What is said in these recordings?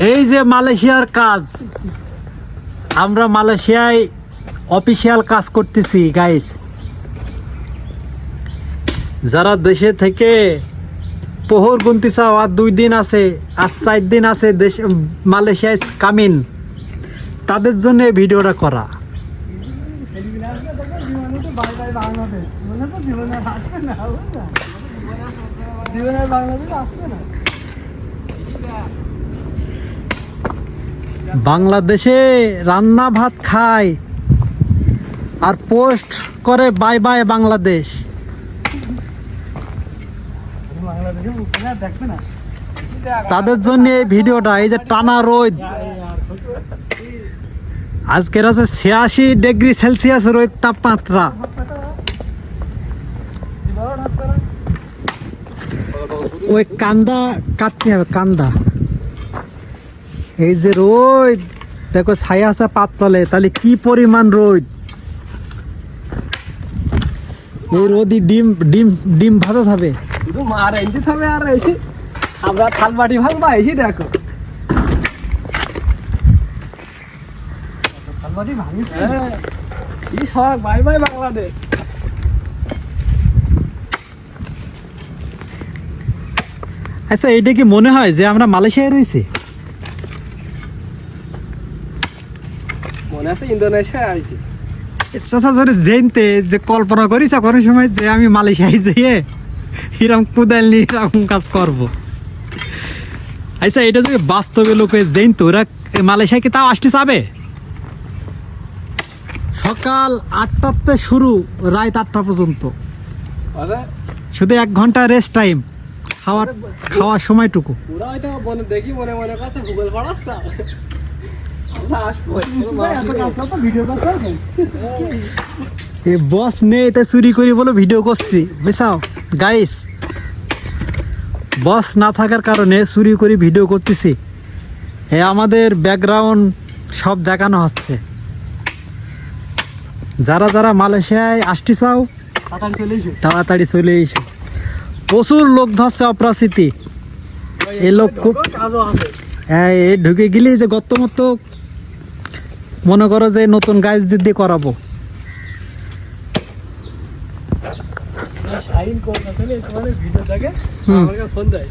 এই যে মালয়েশিয়ার কাজ, আমরা মালয়েশিয়ায় অফিসিয়াল কাজ করতেছি গাইস যারা দেশে থেকে পোহর গুনতে চাও আর দুই দিন আছে, আর চার দিন আছে দেশ, মালয়েশিয়ায় কামিন, তাদের জন্য ভিডিওটা করা। বাংলাদেশে রান্না ভাত খায় আর পোস্ট করে বাই বাই বাংলাদেশ। তাদের জন্য এই ভিডিওটা, এই যে টানা রোদ। আজকের আছে ছিয়াশি ডিগ্রি সেলসিয়াস রোদ তাপমাত্রা। ওই কান্দা কাটতে হবে, কান্দা। এই যে রোদ দেখো ছায়া আছে পাততলে তাহলে কি পরিমাণ রোদ? এই রোদই ডিম ডিম ডিম ভাজা আর এসে আমরা এসে দেখো। ভাঙিস হ্যাঁ। কি শখ বাই বাই বাংলাদেশ। আচ্ছা এইটা কি মনে হয় যে আমরা মালয়েশিয়ায় রয়েছি? মনে আছে? ইন্দোনেশিয়া আইছি। চাষা ধরে জেনতে যে কল্পনা করিস কোনো সময় যে আমি মালয়েশিয়ায় যেয়ে হিরাম কুদাল নিয়ে এরকম কাজ করব। আচ্ছা এটা যদি বাস্তবে লোকে জেনতো ওরা এ কি তাও আসতে চাবে? সকাল আটটাতে শুরু রাত আটটা পর্যন্ত। শুধু এক ঘণ্টা রেস্ট টাইম খাওয়ার খাওয়ার সময়টুকু। দেখি মনে মনে কাছে ভূগোল পড়াচ্ছা। এ বস নেই তাই চুরি করি বলে ভিডিও করছি। বুঝছাও? গাইস বস না থাকার কারণে চুরি করে ভিডিও করতেছি। এ আমাদের ব্যাকগ্রাউন্ড সব দেখানো হচ্ছে। যারা যারা মালয়েশিয়ায় আসতে চাও, তাড়াতাড়ি চলে এসো। প্রচুর লোক ধরছে অপরাশিতি এই লোক খুব হ্যাঁ এ ঢুকে গেলে যে গত্ত মতো মনে করো যে নতুন গাছ দিদি করাবো। দেয়।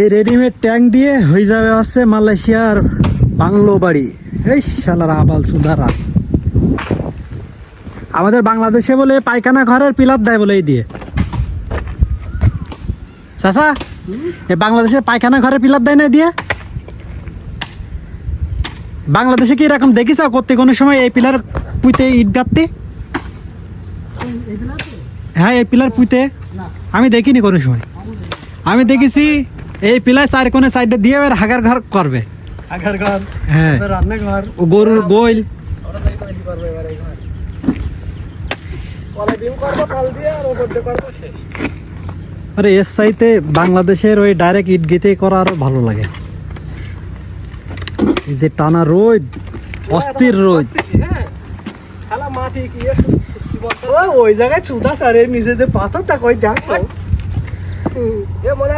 এই রেডিমেড ট্যাঙ্ক দিয়ে হয়ে যাবে হচ্ছে মালয়েশিয়ার বাংলো বাড়ি। এই শালার আবাল সুধারা। আমাদের বাংলাদেশে বলে পায়খানা ঘরের পিলার দেয় বলে এই দিয়ে। চাচা এ বাংলাদেশে পায়খানা ঘরে পিলার দেয় না দিয়ে? বাংলাদেশে কি এরকম দেখিস করতে কোনো সময় এই পিলার পুঁতে ইট গাঁততে হ্যাঁ এই পিলার পুঁতে। আমি দেখিনি কোনো সময়। আমি দেখেছি এই পিলার চার কোণে সাইডে দিয়ে এবার হাগার ঘর করবে। হ্যাঁ। গরুর কল দিয়ে আর এর সাইতে বাংলাদেশের ওই ডাইরেক্ট ইট গেতে করা আরও ভালো লাগে। এই যে টানা রোদ অস্থির রোদ। ওই জায়গায় চুদা যে কই দেখো।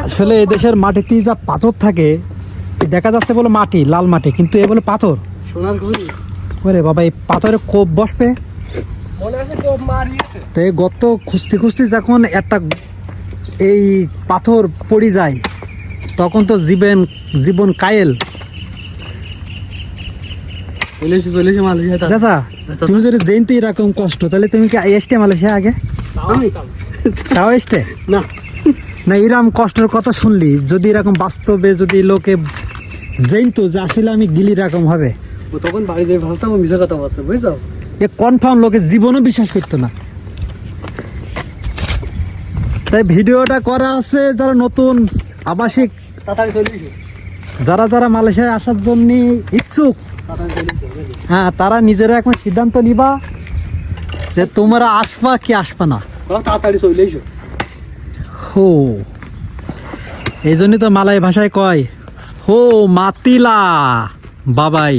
আসলে এই দেশের মাটিতে যা পাথর থাকে দেখা যাচ্ছে বলে মাটি লাল মাটি কিন্তু এ বলে পাথর। সোনার ঘুরি ওরে বাবা এই পাথরে কোপ বসবে? মনে আছে কোপ মারিয়েছে? তো গত খুঁজতে খুঁজতে যখন একটা এই পাথর পড়ে যায় তখন তো জীবন জীবন কায়েল। চাচা তুমি যদি জেনতে এরকম কষ্ট তাহলে তুমি কি এসটে মালয়েশিয়া আগে? তাও এসটে না। না এরকম কষ্টের কথা শুনলি যদি এরকম বাস্তবে যদি লোকে জেনতো যে আসলে আমি গিলি রকম হবে। তখন বাড়ি যাই ভাবতাম মিশা কথা বলছে বুঝছ? এ কনফার্ম লোকে জীবনও বিশ্বাস করতো না। তাই ভিডিওটা করা আছে যারা নতুন, আবাসিক, যারা যারা মালয়েশিয়ায় আসার জন্য ইচ্ছুক হ্যাঁ তারা নিজেরা এখন সিদ্ধান্ত নিবা যে তোমরা আসবা কি আসবা না। হো, এই জন্যই তো মালাই ভাষায় কয়, হো, মাতিলা, বাবাই,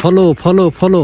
ফলো ফলো ফলো।